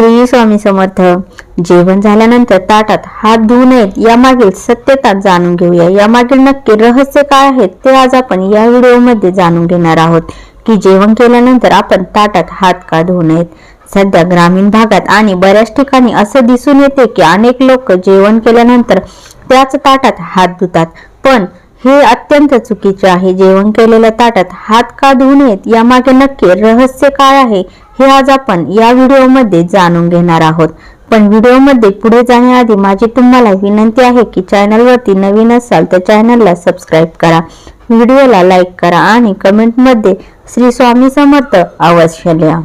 श्री स्वामी समर्थ. जेवण झाल्यानंतर ताटात हात धुवू नयेत यामागील सत्यता जाणून घेऊया. यामागील नक्की रहस्य काय आहेत ते आज आपण या व्हिडिओमध्ये जाणून घेणार आहोत. की जेवण केल्यानंतर आपण ताटात हात का धुवू नयेत? सध्या ग्रामीण भागात आणि बऱ्याच ठिकाणी असं दिसून येते की अनेक लोक जेवण केल्यानंतर त्याच ताटात हात धुतात. पण हे अत्यंत चुकीचे आहे. जेवण केलेल्या ताटात हात का धुवू नयेत यामागे नक्की रहस्य काय आहे हे आज आपण या व्हिडिओमध्ये जाणून घेणार आहोत. पण व्हिडिओमध्ये पुढे जाण्याआधी माझी तुम्हाला विनंती आहे की चॅनलवरती नवीन असाल तर चॅनलला सबस्क्राईब करा. व्हिडिओला लाईक करा आणि कमेंटमध्ये श्री स्वामी समर्थ अवश्य लिहा.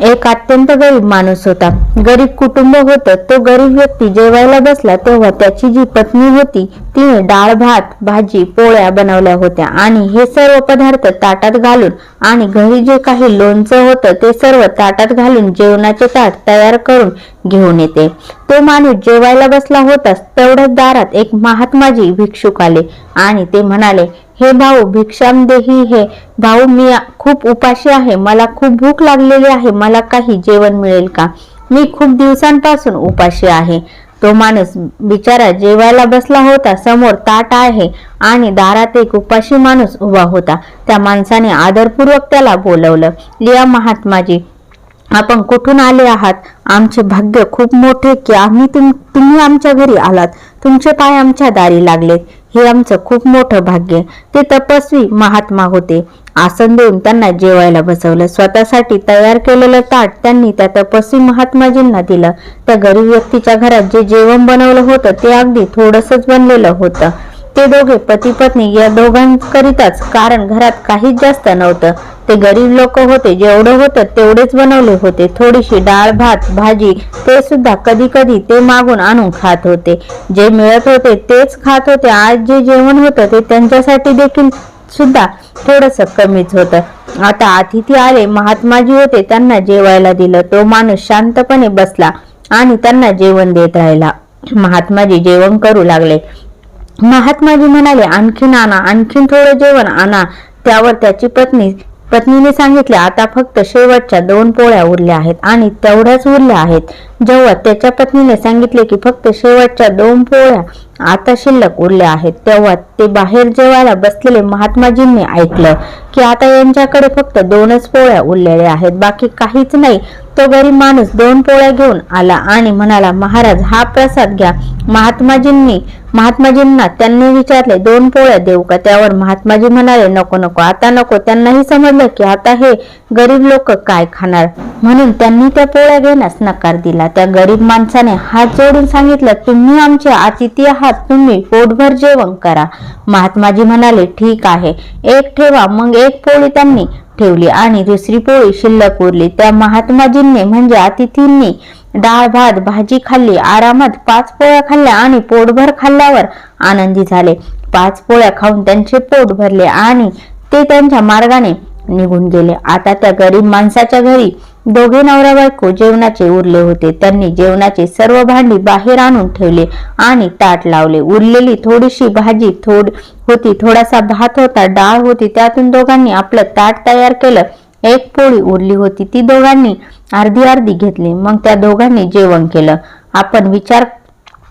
एक अत्यंत गरीब माणूस होता. गरीब कुटुंब होतं. तो गरीब व्यक्ती जेवायला बसला तेव्हा त्याची जी पत्नी होती तिने डाळ भात भाजी पोळ्या बनवल्या होत्या. आणि हे सर्व पदार्थ ताटात घालून आणि घरी जे काही लोणचं होतं ते सर्व ताटात घालून जेवणाचे ताट तयार करून घेऊन येते. तो माणूस जेवायला बसला होताच तेवढ्याच दारात एक महात्माजी भिक्षुक आले आणि ते म्हणाले हे भाऊ भिक्षाम देही हे. भाऊ मी खूप उपाशी आहे. मला खूप भूक लागलेली आहे. मला काही जेवण मिळेल का? मी खूप दिवसांपासून उपाशी आहे. तो माणूस बिचारा जेवायला बसला होता. समोर ताट आहे आणि दारात एक उपाशी माणूस उभा होता. त्या माणसाने आदरपूर्वक त्याला बोलवलं लिया महात्माजी आपण कुठून आले आहात? आमचे भाग्य खूप मोठे की आम्ही तुम तुम्ही आमच्या घरी आलात. तुमचे पाय आमच्या दारी लागलेत. हे आमचं खूप मोठं भाग्य. ते तपस्वी महात्मा होते. आसन देऊन त्यांना जेवायला बसवलं. स्वतःसाठी तयार केलेलं ताट त्यांनी त्या तपस्वी महात्माजींना दिलं. त्या गरीब व्यक्तीच्या घरात जे जेवण बनवलं होतं ते अगदी थोडंसंच बनलेलं होतं. ते दोघे पती पत्नी या दोघांकरिताच कारण घरात काहीच जास्त नव्हतं. ते गरीब लोक होते जेवढं होतं तेवढेच बनवले होते. थोडीशी डाळ भात भाजी ते सुद्धा कधी कधी ते मागून आणून खात होते. जे मिळत होते तेच खात होते. आज जे जेवण होतं ते त्यांच्यासाठी देखील सुद्धा थोडस कमीच होतं. आता अतिथी आले महात्माजी होते त्यांना जेवायला दिलं. तो माणूस शांतपणे बसला आणि त्यांना जेवण देत राहिला. महात्माजी जेवण करू लागले. महात्माजी म्हणाले आणखीन आणा आणखीन थोडं जेवण आणा. त्यावर त्याची पत्नी पत्नीने सांगितले आता फक्त शेवटच्या दोन पोळ्या उरल्या आहेत आणि तेवढ्याच उरल्या आहेत. जेव्हा त्याच्या पत्नीने सांगितले की फक्त शेवटच्या दोन पोळ्या आता शिल्लक उरल्या आहेत तेव्हा ते बाहेर जेवायला बसलेले महात्माजींनी ऐकलं की आता यांच्याकडे फक्त दोनच पोळ्या उरलेल्या आहेत बाकी काहीच नाही. तो गरीब माणूस दोन पोळ्या घेऊन आला आणि म्हणाला महाराज हा प्रसाद घ्या. महात्माजींनी महात्माजींना त्यांनी विचारले दोन पोळ्या देऊ का? त्यावर महात्माजी म्हणाले नको नको आता नको. त्यांनाही समजलं की आता हे गरीब लोक काय खाणार. म्हणून त्यांनी त्या पोळ्या घेण्यास नकार दिला. त्या गरीब माणसाने हात जोडून सांगितलं तुम्ही आमचे अतिथी आहात तुम्ही पोटभर जेवण करा. महात्माजी म्हणाले ठीक आहे एक ठेवा. मग एक पोळी त्यांनी ठेवली आणि दुसरी पोळी शिल्लक उरली. त्या महात्माजींनी म्हणजे अतिथींनी डाळ भात भाजी खाल्ली. आरामात पाच पोळ्या खाल्ल्या आणि पोटभर खाल्ल्यावर आनंदी झाले. पाच पोळ्या खाऊन त्यांचे पोट भरले आणि ते त्यांच्या मार्गाने निघून गेले. आता त्या गरीब माणसाच्या घरी दोघे नवरा बायको जेवणाचे उरले होते. त्यांनी जेवणाचे सर्व भांडी बाहेर आणून ठेवले आणि ताट लावले. उरलेली थोडीशी भाजी थोड होती. थोडासा भात होता डाळ होती. त्यातून दोघांनी आपलं ताट तयार केलं. एक पोळी उरली होती. ती दोघांनी अर्धी अर्धी घेतली. मग त्या दोघांनी जेवण केलं. आपण विचार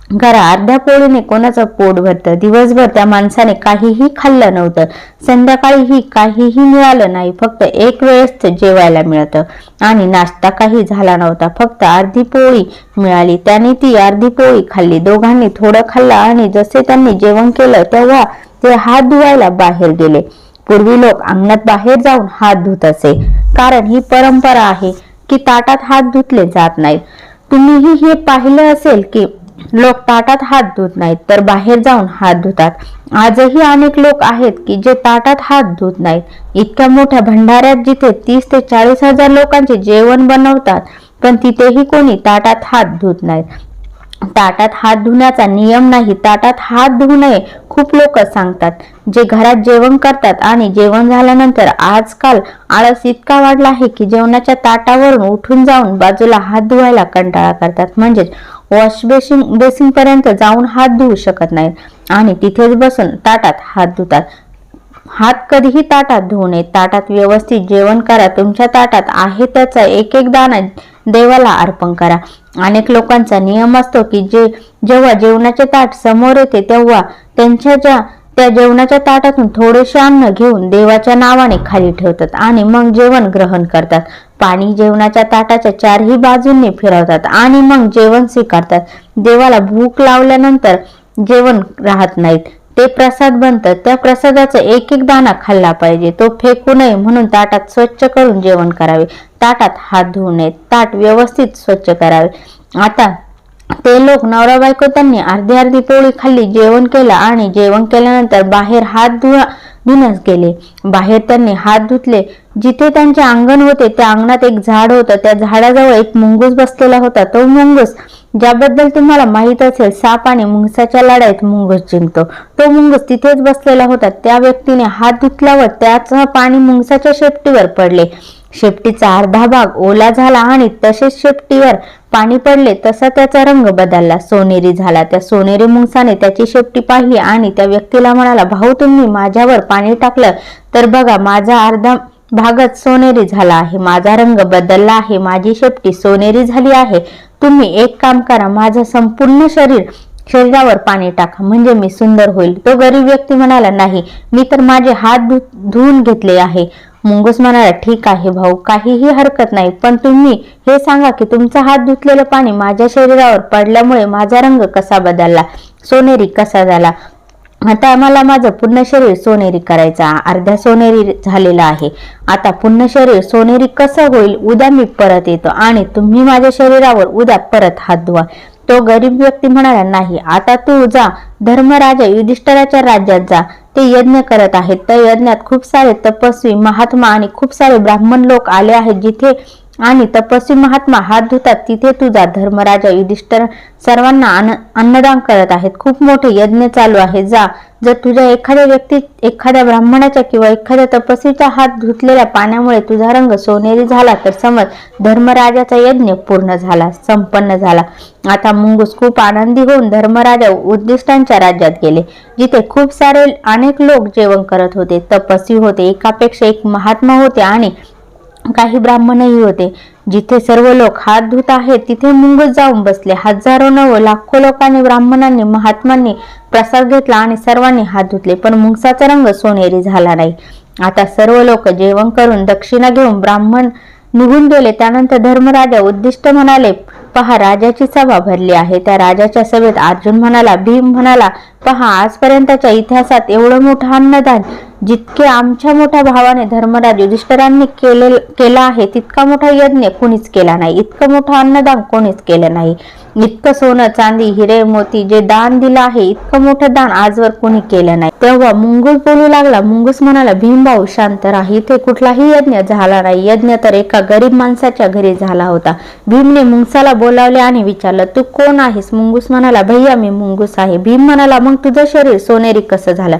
करा अर्ध्या पोळीने कोणाचं पोट भरतं? दिवसभर त्या माणसाने काहीही खाल्लं नव्हतं. संध्याकाळीही काहीही मिळालं नाही. फक्त एक वेळेस जेवायला मिळतं. आणि नाश्ता काही झाला नव्हता. फक्त अर्धी पोळी मिळाली. त्याने ती अर्धी पोळी खाल्ली. दोघांनी थोडं खाल्लं आणि जसे त्यांनी जेवण केलं तेव्हा ते हात धुवायला बाहेर गेले. पूर्वी लोक अंगणात बाहेर जाऊन हात धुत असे. कारण ही परंपरा आहे की ताटात हात धुतले जात नाहीत. तुम्हीही हे पाहिलं असेल की लोक ताटात हात धुत नाहीत तर बाहेर जाऊन हात धुतात. आजही अनेक लोक आहेत की जे ताटात हात धुत नाहीत. इतक्या मोठ्या भंडाऱ्यात जिथे तीस ते चाळीस हजार लोकांचे जेवण बनवतात पण तिथेही कोणी ताटात हात धुत नाहीत. ताटात हात धुण्याचा नियम नाही ताटात हात धुऊ नये खूप लोक सांगतात. जे घरात जेवण करतात आणि जेवण झाल्यानंतर आजकाल आळस इतका वाढला आहे की जेवणाच्या ताटावरून उठून जाऊन बाजूला हात धुवायला कंटाळा करतात. म्हणजेच वॉश बेसिन बेसिन पर्यंत जाऊन हात धुवू शकत नाहीत. आणि तिथेच बसून ताटात हात धुतात. हात कधीही ताटात धुवू नये. ताटात व्यवस्थित जेवण करा. तुमच्या ताटात आहे त्याचा एक एक दाना देवाला अर्पण करा. अनेक लोकांचा नियम असतो की जे जेव्हा जेवणाचे ताट समोर येते तेव्हा त्यांच्या ज्या त्या जेवणाच्या ताटातून थोडेसे अन्न घेऊन देवाच्या नावाने खाली ठेवतात आणि मग जेवण ग्रहण करतात. पाणी जेवणाच्या ताटाच्या चारही बाजूंनी फिरवतात आणि मग जेवण स्वीकारतात. देवाला भूक लावल्यानंतर जेवण राहत नाहीत. ते प्रसाद बनतं त्या प्रसादाचा एक एक दाणा खाल्ला पाहिजे. तो फेकू नये म्हणून ताटात स्वच्छ करून जेवण करावे. ताटात हात धुवू नये. ताट व्यवस्थित स्वच्छ करावे. आता ते लोक नवरा बायको त्यांनी अर्धी अर्धी पोळी खाल्ली जेवण केलं आणि जेवण केल्यानंतर बाहेर हात धुवा धुण्यास गेले. बाहेर त्यांनी हात धुतले. जिथे त्यांचे अंगण होते त्या अंगणात एक झाड होतं. त्या झाडाजवळ एक मुंगूस बसलेला होता. तो मुंगूस ज्याबद्दल तुम्हाला माहीत असेल साप आणि मुंगसाच्या लढाईत मुंगूस जिंकतो. तो मुंगूस तिथेच बसलेला होता. त्या व्यक्तीने हात धुतल्यावर त्याचं पाणी मुंगसाच्या शेपटीवर पडले. शेपटीचा अर्धा भाग ओला झाला आणि तसेच शेपटीवर पाणी पडले. तसा त्याचा रंग बदलला. सोनेरी झाला. त्या सोनेरी मुंगसाने त्याची शेपटी पाहिली आणि त्या व्यक्तीला म्हणाला भाऊ तुम्ही माझ्यावर पाणी टाकलं तर बघा माझा अर्धा भागत सोनेरी झाला आहे माझा रंग बदलला आहे माझी शेपटी सोनेरी झाली आहे. तुम्ही एक काम करा माझं संपूर्ण शरीर शरीरावर पाणी टाका म्हणजे मी सुंदर होईल. तो गरीब व्यक्ती म्हणाला नाही मी तर माझे हात धु धुवून घेतले आहे. मुंगूस म्हणाला ठीक आहे भाऊ काहीही हरकत नाही पण तुम्ही हे सांगा की तुमचा हात धुतलेलं पाणी माझ्या शरीरावर पडल्यामुळे माझा रंग कसा बदलला? सोनेरी कसा झाला? आता आम्हाला माझं पूर्ण शरीर सोनेरी करायचा अर्ध्या सोनेरी झालेला आहे. आता पूर्ण शरीर सोनेरी कसं होईल उद्या मी परत येतो आणि तुम्ही माझ्या शरीरावर उद्या परत हात धुवा. तो गरीब व्यक्ती म्हणाला नाही आता तू जा धर्मराजा युधिष्ठराच्या राज्यात जा. ते यज्ञ करत आहेत. त्या यज्ञात खूप सारे तपस्वी महात्मा आणि खूप सारे ब्राह्मण लोक आले आहेत जिथे आणि तपस्वी महात्मा हात धुतात तिथे तुझा धर्मराजा युधिष्ठर सर्वांना अन्नदान करत आहेत. खूप मोठे यज्ञ चालू आहे. जा जर तुझ्या एखाद्या व्यक्ती एखाद्या ब्राह्मणाच्या किंवा एखाद्या तपस्वीच्या हात धुतलेल्या पाण्यामुळे तुझा रंग सोनेरी झाला तर समज धर्मराजाचा यज्ञ पूर्ण झाला संपन्न झाला. आता मुंगूस खूप आनंदी होऊन धर्मराजा उद्दिष्टांच्या राज्यात गेले जिथे खूप सारे अनेक लोक जेवण करत होते. तपस्वी होते एकापेक्षा एक महात्मा होते आणि काही ब्राह्मणही होते. जिथे सर्व लोक हात धुत आहेत तिथे मुंगूस जाऊन बसले. हजारो नव लाखो लोकांनी ब्राह्मणांनी महात्मांनी प्रसाद घेतला आणि सर्वांनी हात धुतले. पण मुंगसाचा रंग सोनेरी झाला नाही. आता सर्व लोक जेवण करून दक्षिणा घेऊन ब्राह्मण निघून गेले. त्यानंतर धर्मराजा उद्दिष्ट म्हणाले पहा राजाची सभा भरली आहे. त्या राजाच्या सभेत अर्जुन म्हणाला भीम म्हणाला पहा आजपर्यंतच्या इतिहासात एवढं मोठं अन्नदान जितके आमच्या मोठ्या भावाने धर्मराज युधिष्ठरांनी केले केला आहे तितका मोठा यज्ञ कोणीच केला नाही. इतकं मोठं अन्नदान कोणीच केलं नाही. इतकं सोनं चांदी हिरे मोती जे दान दिलं आहे इतकं मोठं दान आजवर कोणी केलं नाही. तेव्हा मुंगूस बोलू लागला मुंगूस म्हणाला भीमभाऊ शांत राहा. इथे कुठलाही यज्ञ झाला नाही. यज्ञ तर एका गरीब माणसाच्या घरी झाला होता. भीमने मुंगसाला बोलावले आणि विचारलं तू कोण आहेस? मुंगूस म्हणाला भैया मी मुंगूस आहे. भीम म्हणाला मग तुझं शरीर सोनेरी कसं झालं?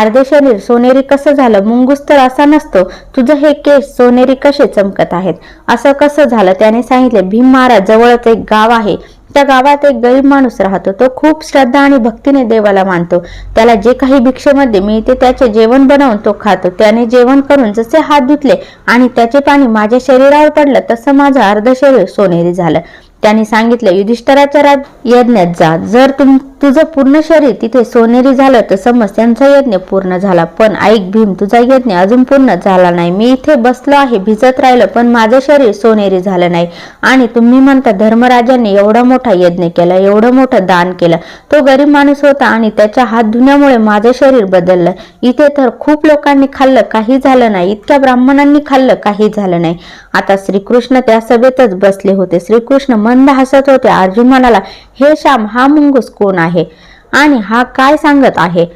अर्धे शरीर सोनेरी कसं झालं? मुंगूस तर असा नसतो. तुझं हे केस सोनेरी कसे चमकत आहेत? असं कसं झालं? त्याने सांगितले भीम महाराज जवळच एक गाव आहे. त्या गावात एक गरीब माणूस राहतो. तो खूप श्रद्धा आणि भक्तीने देवाला मानतो. त्याला जे काही भिक्षेमध्ये मिळते त्याचे जेवण बनवून तो खातो. त्याने जेवण करून जसे हात धुतले आणि त्याचे पाणी माझ्या शरीरावर पडलं तसं माझं अर्ध शरीर सोनेरी झालं. त्यांनी सांगितलं युधिष्ठराच्या राज यज्ञात जा. जर तुम तुझं पूर्ण शरीर तिथे सोनेरी झालं तर समज त्यांचा यज्ञ पूर्ण झाला. पण ऐक भीम तुझा यज्ञ अजून पूर्ण झाला नाही. मी इथे बसलो आहे भिजत राहिलं पण माझं शरीर सोनेरी झालं नाही. आणि तुम्ही म्हणता धर्मराजांनी एवढा मोठा यज्ञ केला एवढं मोठं दान केलं. तो गरीब माणूस होता आणि त्याच्या हात धुण्यामुळे माझं शरीर बदललं. इथे तर खूप लोकांनी खाल्लं काही झालं नाही. इतक्या ब्राह्मणांनी खाल्लं काही झालं नाही. आता श्रीकृष्ण त्या सभेतच बसले होते. श्रीकृष्ण मंद हसत होते. अर्जुन म्हणाला हे श्याम हा मुंगूस कोण आहे? आणि हा काय सांगत आहे?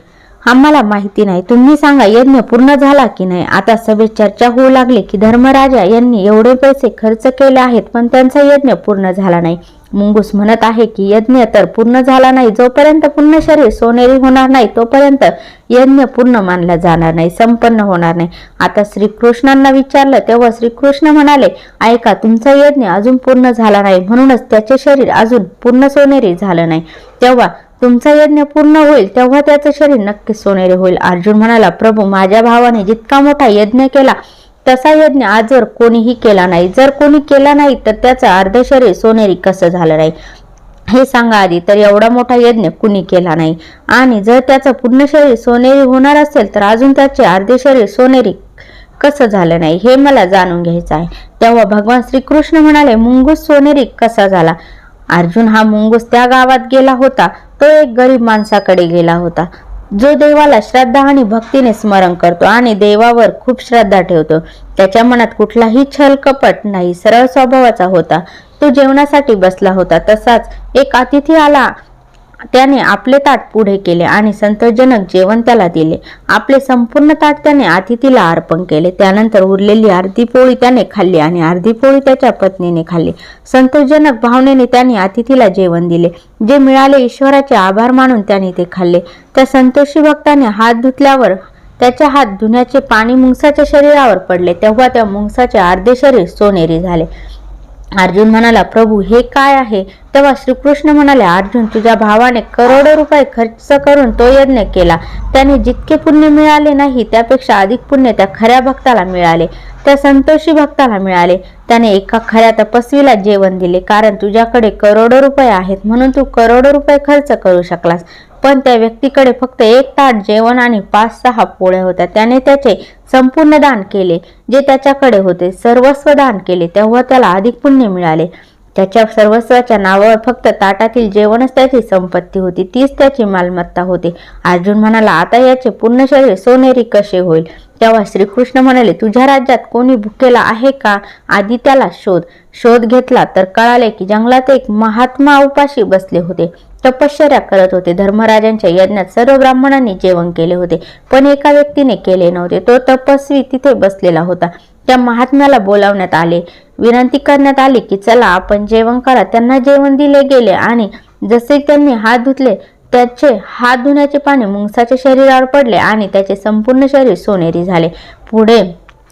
आम्हाला माहिती नाही. तुम्ही सांगा यज्ञ पूर्ण झाला की नाही? आता सभेत चर्चा होऊ लागली की धर्मराजा यांनी एवढे पैसे खर्च केले आहेत पण त्यांचा यज्ञ पूर्ण झाला नाही. मुंगूस म्हणत आहे की यज्ञ तर पूर्ण झाला नाही जोपर्यंत पूर्ण शरीर सोनेरी होणार नाही तोपर्यंत यज्ञ पूर्ण मानला जाणार नाही संपन्न होणार नाही. आता श्रीकृष्णांना विचारलं तेव्हा श्रीकृष्ण म्हणाले ऐका तुमचा यज्ञ अजून पूर्ण झाला नाही म्हणूनच त्याचे शरीर अजून पूर्ण सोनेरी झालं नाही. तेव्हा तुमचा यज्ञ पूर्ण होईल तेव्हा त्याचं शरीर नक्की सोनेरी होईल. अर्जुन म्हणाला प्रभू माझ्या भावाने जितका मोठा यज्ञ केला तसा यज्ञ आजवर कोणीही केला नाही जर कोणी केला नाही तर त्याचं अर्ध शरीर सोनेरी कसं झालं नाही? हे सांगा आधी तर एवढा मोठा यज्ञ कुणी केला नाही? आणि जर त्याचं पूर्ण शरीर सोनेरी होणार असेल तर अजून त्याचे अर्धे शरीर सोनेरी कसं झालं नाही? हे मला जाणून घ्यायचं आहे. तेव्हा भगवान श्रीकृष्ण म्हणाले मुंगूस सोनेरी कसा झाला? अर्जुन हा मुंगूस त्या गावात गेला होता. तो एक गरीब माणसाकडे गेला होता. जो देवाला श्रद्धा आणि भक्तीने स्मरण करतो आणि देवावर खूप श्रद्धा ठेवतो त्याच्या मनात कुठलाही छल कपट नाही सरळ स्वभावाचा होता. तो जेवणासाठी बसला होता तसाच एक अतिथी आला. त्याने आपले ताट पुढे केले आणि संतोषजनक जेवण त्याला दिले. आपले संपूर्ण ताट त्याने अतिथीला अर्पण केले. त्यानंतर उरलेली अर्धी पोळी त्याने खाल्ली आणि अर्धी पोळी त्याच्या पत्नीने खाल्ली. संतोषजनक भावनेने त्याने अतिथीला जेवण दिले. जे मिळाले ईश्वराचे आभार मानून त्याने ते खाल्ले. त्या संतोषी भक्ताने हात धुतल्यावर त्याच्या हात धुण्याचे पाणी मुंगसाच्या शरीरावर पडले. तेव्हा त्या मुंगसाचे अर्धे शरीर सोनेरी झाले. अर्जुन म्हणाला प्रभू हे काय आहे? तेव्हा श्रीकृष्ण म्हणाले अर्जुन तुझ्या भावाने करोडो रुपये खर्च करून तो यज्ञ केला. त्याने जितके पुण्य मिळाले नाही त्यापेक्षा अधिक पुण्य त्या खऱ्या भक्ताला मिळाले. त्या संतोषी भक्ताला मिळाले. त्याने एका खऱ्या तपस्वीला जेवण दिले. कारण तुझ्याकडे करोडो रुपये आहेत म्हणून तू करोडो रुपये खर्च करू शकलास. पण त्या व्यक्तीकडे फक्त एक ताट जेवण आणि पाच सहा पोळ्या होत्या. त्याने त्याचे संपूर्ण दान केले जे त्याच्याकडे होते. सर्वस्व दान केले. तेव्हा त्याला अधिक पुण्य मिळाले. त्याच्या सर्वस्वाच्या नावावर फक्त ताटातील जेवणच त्याची संपत्ती होती तीच त्याची मालमत्ता होती. अर्जुन म्हणाला आता याचे पूर्ण शरीर सोनेरी कसे होईल? तेव्हा श्रीकृष्ण म्हणाले तुझ्या राज्यात कोणी भुकेला आहे का? आधी त्याला शोध. शोध घेतला तर कळाले की जंगलात एक महात्मा उपाशी बसले होते. तपश्चर्या करत होते. धर्मराजांच्या यज्ञात सर्व ब्राह्मणांनी जेवण केले होते. पण एका व्यक्तीने केले नव्हते. तो तपस्वी तिथे बसलेला होता. त्या महात्म्याला बोलावण्यात आले. विनंती करण्यात आली की चला आपण जेवण करा. त्यांना जेवण दिले गेले आणि जसे त्यांनी हात धुतले त्याचे हात धुण्याचे पाणी मुंगसाच्या शरीरावर पडले आणि त्याचे संपूर्ण शरीर सोनेरी झाले. पुढे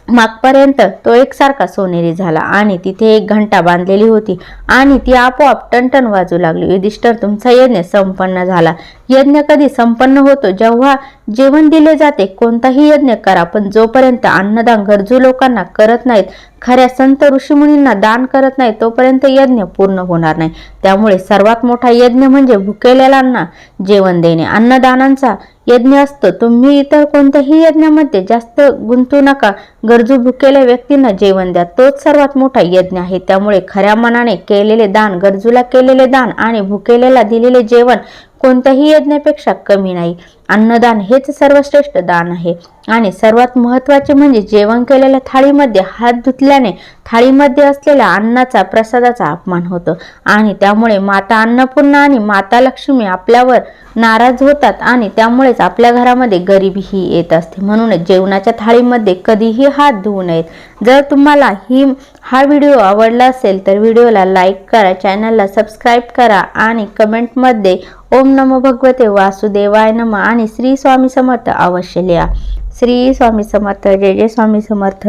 मागपर्यंत तो एकसारखा सोनेरी झाला आणि तिथे एक घंटा बांधलेली होती आणि ती आपोआप टणटण वाजू लागली. युधिष्ठर तुमचा यज्ञ संपन्न झाला. यज्ञ कधी संपन्न होतो जेव्हा जेवण दिले जाते कोणताही यज्ञ करा पण जोपर्यंत अन्नदान गरजू लोकांना करत नाहीत खऱ्या संत ऋषीमुनींना दान करत नाही तोपर्यंत यज्ञ पूर्ण होणार नाही. त्यामुळे सर्वात मोठा यज्ञ म्हणजे भुकेलेल्यांना जेवण देणे. अन्नदानांचा यज्ञ असतो. तुम्ही इतर कोणत्याही यज्ञामध्ये जास्त गुंतू नका. गरजू भुकेल्या व्यक्तींना जेवण द्या. तोच सर्वात मोठा यज्ञ आहे. त्यामुळे खऱ्या मनाने केलेले दान गरजूला केलेले दान आणि भुकेलेला दिलेले जेवण कोणत्याही यज्ञापेक्षा कमी नाही. अन्नदान हेच सर्वश्रेष्ठ दान आहे. आणि सर्वात महत्त्वाचे म्हणजे जेवण केलेल्या थाळीमध्ये हात धुतल्याने थाळीमध्ये असलेल्या अन्नाचा प्रसादाचा अपमान होतो. आणि त्यामुळे माता अन्नपूर्णा आणि माता लक्ष्मी आपल्यावर नाराज होतात आणि त्यामुळेच आपल्या घरामध्ये गरिबीही येत असते. म्हणूनच जेवणाच्या थाळीमध्ये कधीही हात धुवू नयेत. जर तुम्हाला ही हा व्हिडिओ आवडला असेल तर व्हिडिओला लाईक करा चॅनलला सबस्क्राईब करा आणि कमेंटमध्ये ओम नमो भगवते वासुदेवाय नम आणि आणि श्री स्वामी समर्थ अवश्य लिहा. श्री स्वामी समर्थ जय जय स्वामी समर्थ.